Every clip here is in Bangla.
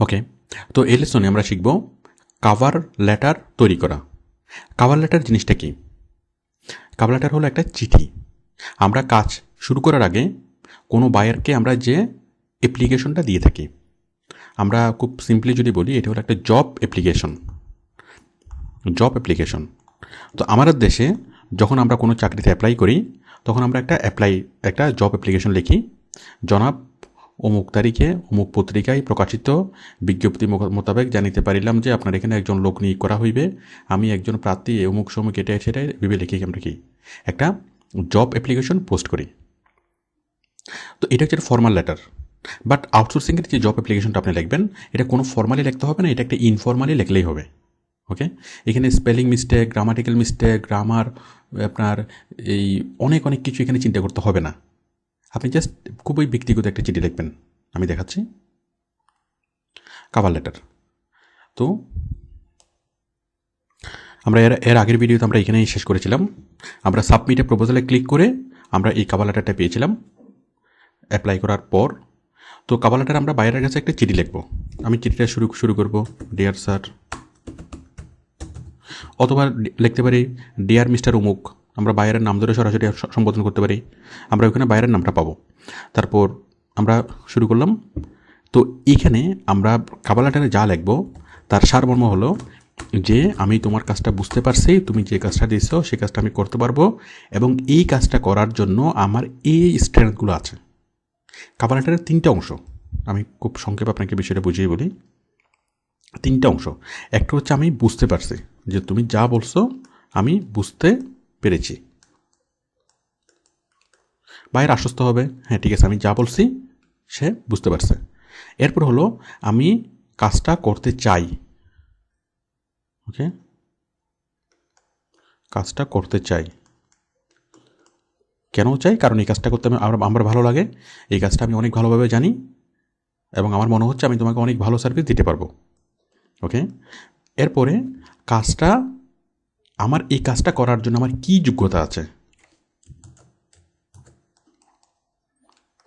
ওকে তো এই লেসনে আমরা শিখব কাভার লেটার তৈরি করা। কাভার লেটার জিনিসটা কি? কাভার লেটার হলো একটা চিঠি। আমরা কাজ শুরু করার আগে কোনো বায়ারকে আমরা যে অ্যাপ্লিকেশনটা দিয়ে থাকি, আমরা খুব সিম্পলি যদি বলি, এটা হলো একটা জব অ্যাপ্লিকেশন জব অ্যাপ্লিকেশন তো আমাদের দেশে যখন আমরা কোনো চাকরিতে অ্যাপ্লাই করি, তখন আমরা একটা অ্যাপ্লাই একটা জব অ্যাপ্লিকেশন লিখি। জনাব অমুক তারিখে, অমুক পত্রিকায় প্রকাশিত। বিজ্ঞপ্তি মোতাবেক জানিতে পারিলাম যে আপনার এখানে একজন লোক নিয়োগ করা হইবে। আমি একজন প্রার্থী অমুক সময় কেটে সেটাই ভেবে লিখি আমরা কি? একটা জব অ্যাপ্লিকেশন পোস্ট করি। তো এটা হচ্ছে ফর্মাল লেটার বাট আউটসোর্সিংয়ের যে জব অ্যাপ্লিকেশনটা আপনি লিখবেন, এটা কোনো ফর্মালি লিখতে হবে না, এটা একটা ইনফর্মালি লিখলেই হবে। ওকে এখানে spelling mistake grammatical mistake grammar আপনার এই অনেক অনেক কিছু এখানে চিন্তা করতে হবে না। আপনি জাস্ট খুবই ব্যক্তিগত একটা চিঠি লিখবেন। আমি দেখাচ্ছি। কাভার লেটার তো, আমরা এর এর আগের ভিডিওতে আমরা এখানেই শেষ করেছিলাম। আমরা সাবমিটে প্রপোজালে ক্লিক করে আমরা এই কাভার লেটারটা পেয়েছিলাম। অ্যাপ্লাই করার পর, তো কাভার লেটার আমরা বাইরের কাছে একটা চিঠি লিখব। আমি চিঠিটা শুরু শুরু করব। ডিয়ার স্যার অথবা লিখতে পারি ডিয়ার মিস্টার উমুক আমরা বাইরের নাম ধরে সরাসরি সম্বোধন করতে পারি। আমরা ওখানে বাইরের নামটা পাবো। তারপর আমরা শুরু করলাম। তো এইখানে আমরা কাবালাটারে যা লিখব, তার সারমর্ম হলো যে, আমি তোমার কাজটা বুঝতে পারছি, তুমি যে কাজটা দিচ্ছ সে কাজটা আমি করতে পারব এবং এই কাজটা করার জন্য আমার এই স্ট্রেংথগুলো আছে। কাবালাটারের তিনটা অংশ। আমি খুব সংক্ষেপে আপনাকে বিষয়টা বুঝিয়ে বলি। তিনটা অংশ। একটা হচ্ছে আমি বুঝতে পারছি যে তুমি যা বলছো, আমি বুঝতে পেরেছি। বাইরে আশ্বস্ত হবে। হ্যাঁ ঠিক আছে, আমি যা বলছি সে বুঝতে পারছে। এরপর হলো, আমি কাজটা করতে চাই। ওকে? কাজটা করতে চাই। কেন চাই? কারণ এই কাজটা করতে আমি আমার আমার ভালো লাগে। এই কাজটা আমি অনেক ভালোভাবে জানি। এবং আমার মনে হচ্ছে আমি তোমাকে অনেক ভালো সার্ভিস দিতে পারব। ওকে? এরপরে কাজটা আমার এই কাজটা করার জন্য আমার কি যোগ্যতা আছে?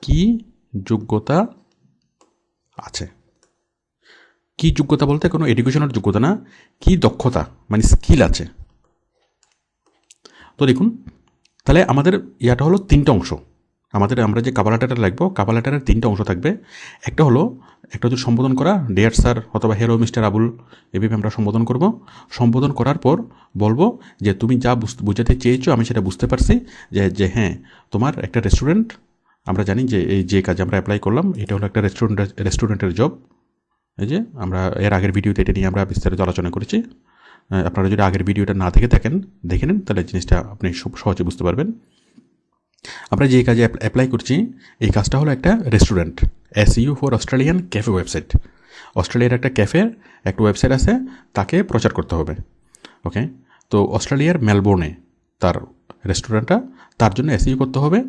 কি যোগ্যতা আছে? কি যোগ্যতা বলতে কোনো এডুকেশনের যোগ্যতা না, কি দক্ষতা মানে স্কিল আছে। তো দেখুন, তাহলে আমাদের ইয়াটা হলো তিনটা অংশ। আমাদের আমরা যে কাবালাটাটা লাগবো কাবালাটারের তিনটা অংশ থাকবে। একটা হলো, একটা হচ্ছে সম্বোধন করা ডেয়ার স্যার অথবা হেরো মিস্টার আবুল এভাবে আমরা সম্বোধন করব। সম্বোধন করার পর বলব যে, তুমি যা বুঝ- বুঝাতে চেয়েছো, আমি সেটা বুঝতে পারছি যে যে হ্যাঁ তোমার একটা রেস্টুরেন্ট আমরা জানি যে, এই যে কাজ আমরা অ্যাপ্লাই করলাম, এটা হলো একটা রেস্টুরেন্ট রেস্টুরেন্টের জব এই যে, আমরা এর আগের ভিডিওতে এটা নিয়ে আমরা বিস্তারিত আলোচনা করেছি। আপনারা যদি আগের ভিডিওটা না দেখে থাকেন, দেখে নেন, তাহলে জিনিসটা আপনি সহজে বুঝতে পারবেন। আমরা যে কাজে অ্যাপ্লাই করছি, এই কাজটা হলো একটা restaurant SEO for Australian cafe website অস্ট্রেলিয়ার একটা ক্যাফের একটা ওয়েবসাইট আছে, তাকে প্রচার করতে হবে ওকে তো অস্ট্রেলিয়ার মেলবোর্নে তার রেস্টুরেন্টটা তার জন্য এসইউ করতে হবে,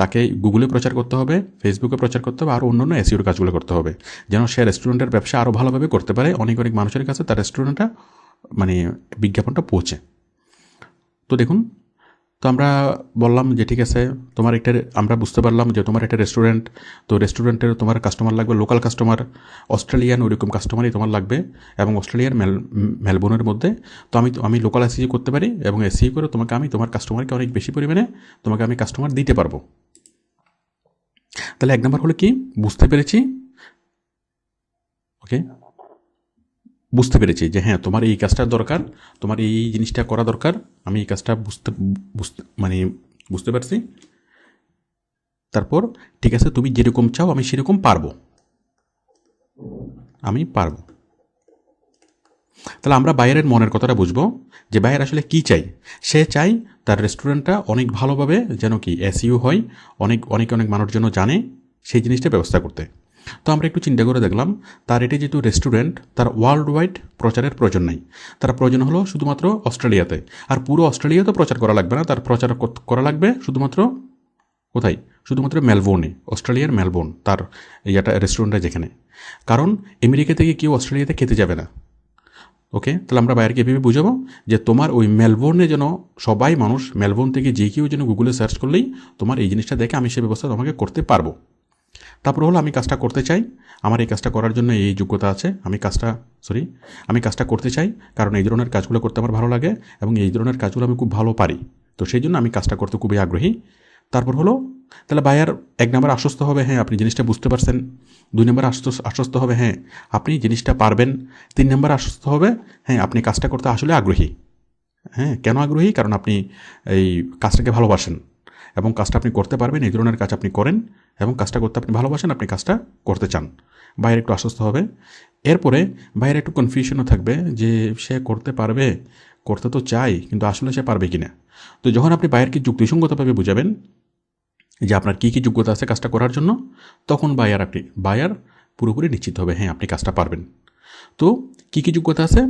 তাকে গুগলে প্রচার করতে হবে ফেসবুকে প্রচার করতে হবে, আর অন্য এসইউর কাজগুলো করতে হবে। যেন সে রেস্টুরেন্টের ব্যবসা আরও ভালোভাবে করতে পারে, অনেক অনেক মানুষের কাছে তার রেস্টুরেন্টটা মানে বিজ্ঞাপনটা পৌঁছে। তো দেখুন তো আমরা বললাম যে, ঠিক আছে, তোমার একটা আমরা বুঝতে পারলাম যে, তোমার একটা রেস্টুরেন্ট তো রেস্টুরেন্টের তোমার কাস্টমার লাগবে লোকাল কাস্টমার অস্ট্রেলিয়ান ওইরকম কাস্টমারই তোমার লাগবে এবং অস্ট্রেলিয়ার মেল মেলবোর্নের মধ্যে। তো আমি আমি লোকাল এসি করতে পারি এবং এসি করে তোমাকে আমি, তোমার কাস্টমারকে অনেক বেশি পরিমাণে তোমাকে আমি কাস্টমার দিতে পারব। তাহলে এক নম্বর হলো কি? বুঝতে পেরেছি? ওকে বুঝতে পেরেছি যে হ্যাঁ তোমার এই কাজটার দরকার, তোমার এই জিনিসটা করা দরকার, আমি এই কাজটা বুঝতে বুঝতে মানে বুঝতে পারছি। তারপর, ঠিক আছে, তুমি যেরকম চাও আমি সেরকম পারব। আমি পারব। তাহলে আমরা বাইরের মনের কথাটা বুঝব যে বাইরে আসলে কি চাই? সে চাই তার রেস্টুরেন্টটা অনেক ভালোভাবে যেন কি এসইউ হয়, অনেক অনেক অনেক মানুষ যেন জানে সেই জিনিসটা ব্যবস্থা করতে। তো আমরা একটু চিন্তা করে দেখলাম, তার এটি যেহেতু রেস্টুরেন্ট তার ওয়ার্ল্ড ওয়াইড প্রচারের প্রয়োজন নেই। তার প্রয়োজন হলো শুধুমাত্র অস্ট্রেলিয়াতে। আর পুরো অস্ট্রেলিয়াতে প্রচার করা লাগবে না, তার প্রচার করা লাগবে শুধুমাত্র কোথায়? শুধুমাত্র মেলবোর্নে, অস্ট্রেলিয়ার মেলবোর্ন, তার ইয়েটা রেস্টুরেন্টটা যেখানে। কারণ আমেরিকা থেকে কেউ অস্ট্রেলিয়াতে খেতে যাবে না। ওকে, তাহলে আমরা বাইরেকে এভাবে বুঝাবো যে তোমার ওই মেলবোর্নে যেন সবাই মানুষ, মেলবোর্ন থেকে যে কেউ যেন গুগলে সার্চ করলেই তোমার এই জিনিসটা দেখে আমি সে ব্যবস্থা তোমাকে করতে পারব। তারপর হলো আমি কাজটা করতে চাই। আমার এই কাজটা করার জন্য এই যোগ্যতা আছে। আমি কাজটা সরি আমি কাজটা করতে চাই কারণ এই ধরনের কাজগুলো করতে আমার ভালো লাগে এবং এই ধরনের কাজগুলো আমি খুব ভালো পারি। তো সেই জন্য আমি কাজটা করতে খুবই আগ্রহী। তারপর হলো, তাহলে বায়ার এক নম্বর আশ্বস্ত হবে হ্যাঁ আপনি জিনিসটা বুঝতে পারছেন। দুই নম্বর আশ্বস্ত হবে হ্যাঁ আপনি জিনিসটা পারবেন। তিন নম্বর আশ্বস্ত হবে হ্যাঁ আপনি কাজটা করতে আসলে আগ্রহী। হ্যাঁ কেন আগ্রহী? কারণ আপনি এই কাজটাকে ভালোবাসেন। এবং কাজটা আপনি করতে পারবেন, এই ধরনের কাজ আপনি করেন এবং কাজটা করতে আপনি ভালোবাসেন, আপনি কাজটা করতে চান। বাইরে একটু আশ্বস্ত হবে। এরপরে বাইরে একটু কনফিউশনও থাকবে যে সে করতে পারবে, করতে তো চাই, কিন্তু আসলে সে পারবে কি না তো যখন আপনি বাইরকে যুক্তিসঙ্গতভাবে বুঝাবেন, যে আপনার কী কী যোগ্যতা আছে কাজটা করার জন্য, তখন বায়ার আপনি বায়ার পুরোপুরি নিশ্চিত হবে হ্যাঁ আপনি কাজটা পারবেন। তো কী কী যোগ্যতা আছে?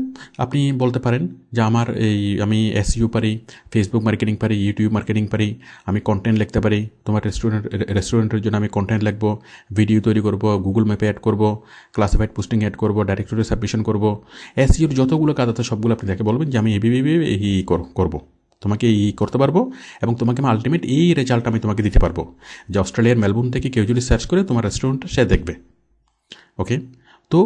আপনি বলতে পারেন যে আমার এই, আমি এসইউ পারি ফেসবুক মার্কেটিং পারি ইউটিউব মার্কেটিং পারি, আমি কন্টেন্ট লিখতে পারি। তোমার রেস্টুরেন্ট রেস্টুরেন্টের জন্য আমি কন্টেন্ট লিখব ভিডিও তৈরি করব গুগল ম্যাপে অ্যাড করব ক্লাসিফাইড পোস্টিং অ্যাড করব ডাইরেক্টরি সাবমিশন করব। এসইউর যতগুলো কাজ আছে, সবগুলো আপনি তাকে বলবেন যে আমি এবিবি এই করব। তোমাকে এই করতে পারব এবং তোমাকে আমি আলটিমেট এই রেজাল্ট আমি তোমাকে দিতে পারব। যে অস্ট্রেলিয়ার মেলবোর্ন থেকে কেউ যদি সার্চ করে, তোমার রেস্টুরেন্টটা সে দেখবে। ওকে তো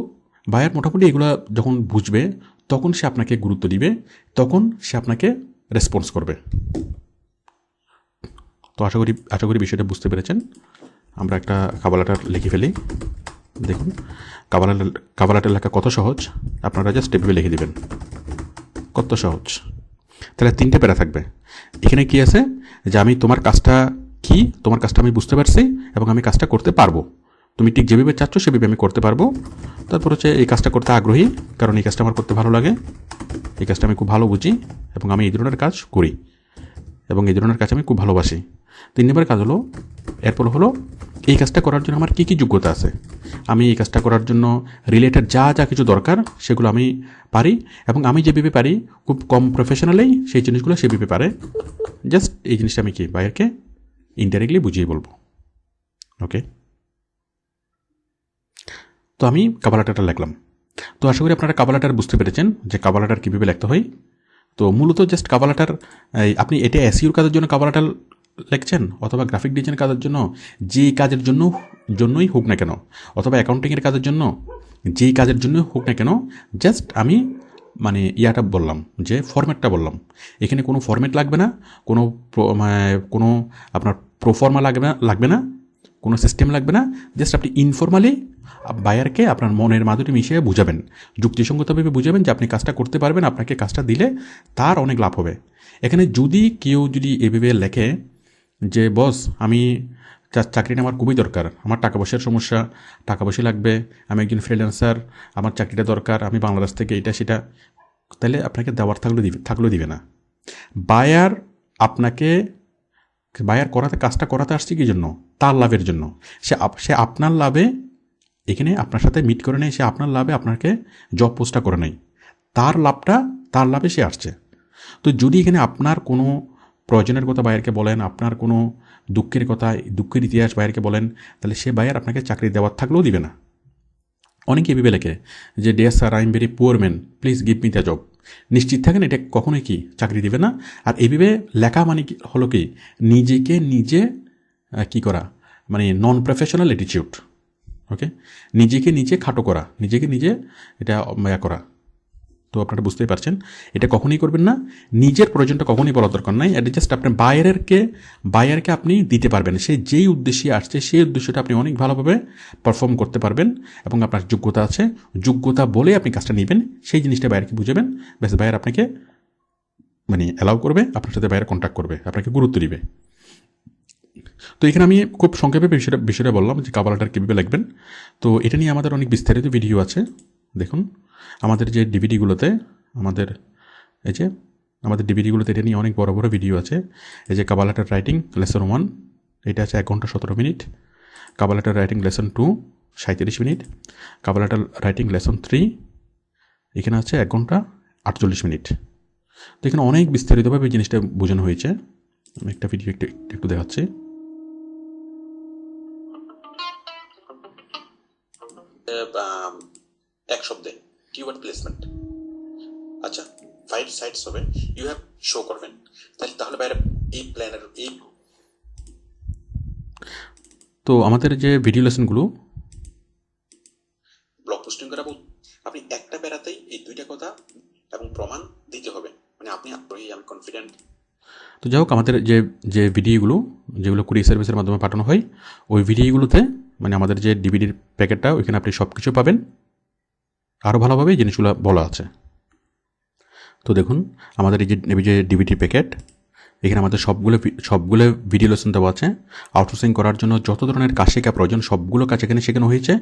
বায়ার মোটামুটি এগুলো যখন বুঝবে, তখন সে আপনাকে গুরুত্ব দিবে, তখন সে আপনাকে রেসপন্স করবে। তো আশা করি আশা করি বিষয়টা বুঝতে পেরেছেন। আমরা একটা কাবালাটার লিখে ফেলি। দেখুন কাবালা কাবালাটার লেখা কত সহজ? আপনারা জাস্ট টেপে লিখে দেবেন। কত সহজ? তাহলে তিনটে প্যারা থাকবে। এখানে কি আছে? যে আমি তোমার কাজটা কি? তোমার কাজটা আমি বুঝতে পারছি এবং আমি কাজটা করতে পারব। তুমি ঠিক যেভাবে চাচ্ছ, সেভাবে আমি করতে পারব। তারপর হচ্ছে এই কাজটা করতে আগ্রহী, কারণ এই কাজটা আমার করতে ভালো লাগে। এই কাজটা আমি খুব ভালো বুঝি এবং আমি এই ধরনের কাজ করি এবং এই ধরনের কাজ আমি খুব ভালোবাসি। তিন নম্বর কাজ হলো, এরপর হলো এই কাজটা করার জন্য আমার কী কী যোগ্যতা আছে? আমি এই কাজটা করার জন্য রিলেটেড যা যা কিছু দরকার, সেগুলো আমি পারি এবং আমি যেভাবে পারি, খুব কম প্রফেশনালেই সেই জিনিসগুলো সেভাবে পারে। জাস্ট এই জিনিসটা আমি কি বাইরকে ইনডাইরেক্টলি বুঝিয়ে বলব। ওকে তো আমি কাবালাটাটা লিখলাম তো আশা করি আপনারা কাবালাটার বুঝতে পেরেছেন যে কাবালাটার কীভাবে লিখতে হয়। তো মূলত জাস্ট কাবালাটার আপনি এটা এসিউর কাজের জন্য কাবালাটার লিখছেন অথবা গ্রাফিক ডিজাইন কাজের জন্য, যে কাজের জন্য, জন্যই হোক না কেন, অথবা অ্যাকাউন্টিংয়ের কাজের জন্য যেই কাজের জন্য হোক না কেন জাস্ট আমি মানে ইয়াটা বললাম, যে ফরম্যাটটা বললাম। এখানে কোনো ফরম্যাট লাগবে না, কোনো মানে কোনো আপনার প্রোফর্মা লাগবে না লাগবে না। কোনো সিস্টেম লাগবে না জাস্ট আপনি ইনফর্মালি বায়ারকে আপনার মনের মাধুরী মিশিয়ে বুঝাবেন। যুক্তিসঙ্গতভাবে বুঝাবেন যে আপনি কাজটা করতে পারবেন, আপনাকে কাজটা দিলে তার অনেক লাভ হবে। এখানে যদি কেউ যদি এভাবে লেখে যে, বস, আমি চাকরিটা আমার খুবই দরকার, আমার টাকা পয়সার সমস্যা, টাকা পয়সা লাগবে, আমি একজন ফ্রিল্যান্সার আমার চাকরিটা দরকার, আমি বাংলাদেশ থেকে এটা সেটা, তাহলে আপনাকে দেওয়ার থাকলেও দিবে থাকলেও দিবে না। বায়ার আপনাকে বায়ার করাতে, কাজটা করাতে আসছে কি জন্য? তার লাভের জন্য। সে সে আপনার লাভে, এখানে আপনার সাথে মিট করে নেয় সে আপনার লাভে আপনাকে জব পোস্টটা করে নেয় তার লাভটা, তার লাভে সে আসছে। তো যদি এখানে আপনার কোনো প্রয়োজনের কথা বাইরকে বলেন, আপনার কোনো দুঃখের কথা, দুঃখের ইতিহাস বাইরকে বলেন, তাহলে সে বাইর আপনাকে চাকরি দেওয়ার থাকলেও দিবে না। অনেকে ভেবে লেখে যে dear sir I am very poor man please give me the job নিশ্চিত থাকেন, এটা কখনোই কি চাকরি দিবে না। আর এভাবে লেখা মানে হলো কি, নিজেকে নিজে কি করা মানে নন প্রফেশনাল অ্যাটিটিউড ওকে নিজেকে নিজে খাটো করা, নিজেকে নিজে এটা করা। তো আপনারা বুঝতেই পারছেন। এটা কখনই করবেন না। নিজের প্রয়োজনটা কখনই বলার দরকার নাই। এটা জাস্ট আপনার বায়ারেরকে বায়ারকে আপনি দিতে পারবেন। সে যেই উদ্দেশ্যে আসছে, সেই উদ্দেশ্যটা আপনি অনেক ভালোভাবে পারফর্ম করতে পারবেন এবং আপনার যোগ্যতা আছে। যোগ্যতা বলে আপনি কাজটা নেবেন। সেই জিনিসটা বাইরকে বুঝাবেন। ব্যাস, বায়ার আপনাকে মানে অ্যালাউ করবে। আপনার সাথে বাইরে কন্ট্যাক্ট করবে। আপনাকে গুরুত্ব দিবে। তো এখানে আমি খুব সংক্ষেপে বিষয়টা বিষয়টা বললাম যে কাবালাটার কীভাবে লিখবেন। তো এটা নিয়ে আমাদের অনেক বিস্তারিত ভিডিও আছে। দেখুন। আমাদের যে ডিভিডিগুলোতে আমাদের এই যে, আমাদের ডিভিডিগুলোতে এটা নিয়ে অনেক বড় বড় ভিডিও আছে। এই যে কাবালাটার রাইটিং লেসন ওয়ান এটা আছে এক ঘণ্টা সতেরো মিনিট। কাবালাটার রাইটিং লেসন টু সাঁত্রিশ মিনিট। কাবালাটার রাইটিং লেসন থ্রি এখানে আছে এক ঘণ্টা আটচল্লিশ মিনিট। তো এখানে অনেক বিস্তারিতভাবে জিনিসটা বোঝানো হয়েছে। আমি একটা ভিডিও একটু একটু দেখাচ্ছি। এক শব্দে। কিওয়ার্ড প্লেসমেন্ট আচ্ছা ফাইভ সাইটস হবে। ইউ হ্যাভ শো করবেন। তাহলে তাহলে বাইরে এই প্ল্যানের এই তো আমাদের যে ভিডিও লেসনগুলো ব্লগ পোস্টিং করা বল আপনি একটা প্যারাতেই এই দুইটা কথা এবং প্রমাণ দিতে হবে। মানে আপনি আগ্রহী আমি কনফিডেন্ট তো যাই হোক আমাদের যে যে ভিডিওগুলো যেগুলো কুরিয়ার সার্ভিসের মাধ্যমে পাঠানো হয় ওই ভিডিওগুলোতে মানে আমাদের যে ডিভিডির প্যাকেটটা ওইখানে আপনি সব কিছু পাবেন। আরও ভালোভাবে জিনিসগুলো বলা আছে। তো দেখুন, আমাদের এই যে যে ডিভিডির প্যাকেট এখানে আমাদের সবগুলো সবগুলো ভিডিও লেসন দেওয়া আছে। আউটসোর্সিং করার জন্য যত ধরনের কাজ শেখা প্রয়োজন, সবগুলো কাজ এখানে শেখানো হয়েছে।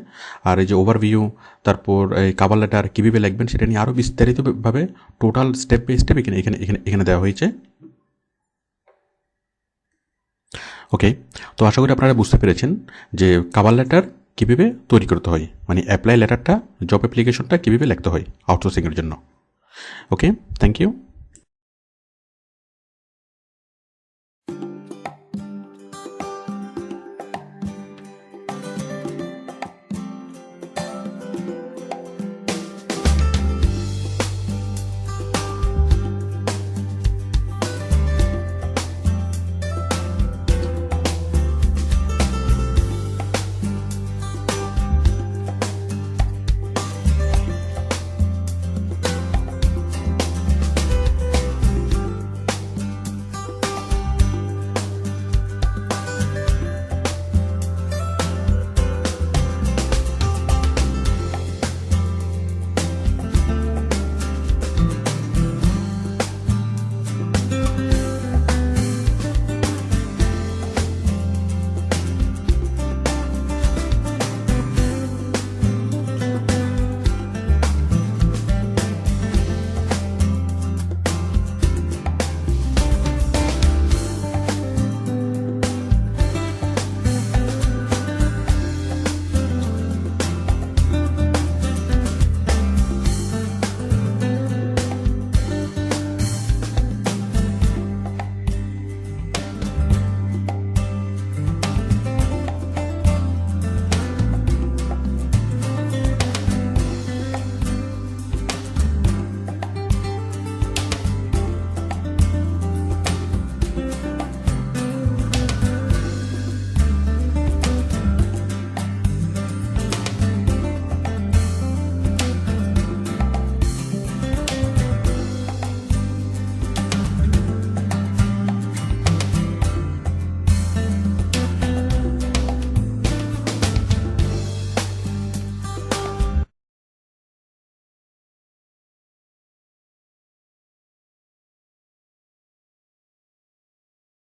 আর এই যে ওভারভিউ তারপর এই কাভার লেটার কীভাবে লিখবেন সেটা নিয়ে আরও বিস্তারিতভাবে টোটাল স্টেপ বাই স্টেপ এখানে এখানে এখানে এখানে দেওয়া হয়েছে। ওকে তো আশা করি আপনারা বুঝতে পেরেছেন যে কাভার লেটার কীভাবে তৈরি করতে হয়? মানে অ্যাপ্লাই লেটারটা জব অ্যাপ্লিকেশনটা কীভাবে লিখতে হয়? আউটসোর্সিংয়ের জন্য। Okay thank you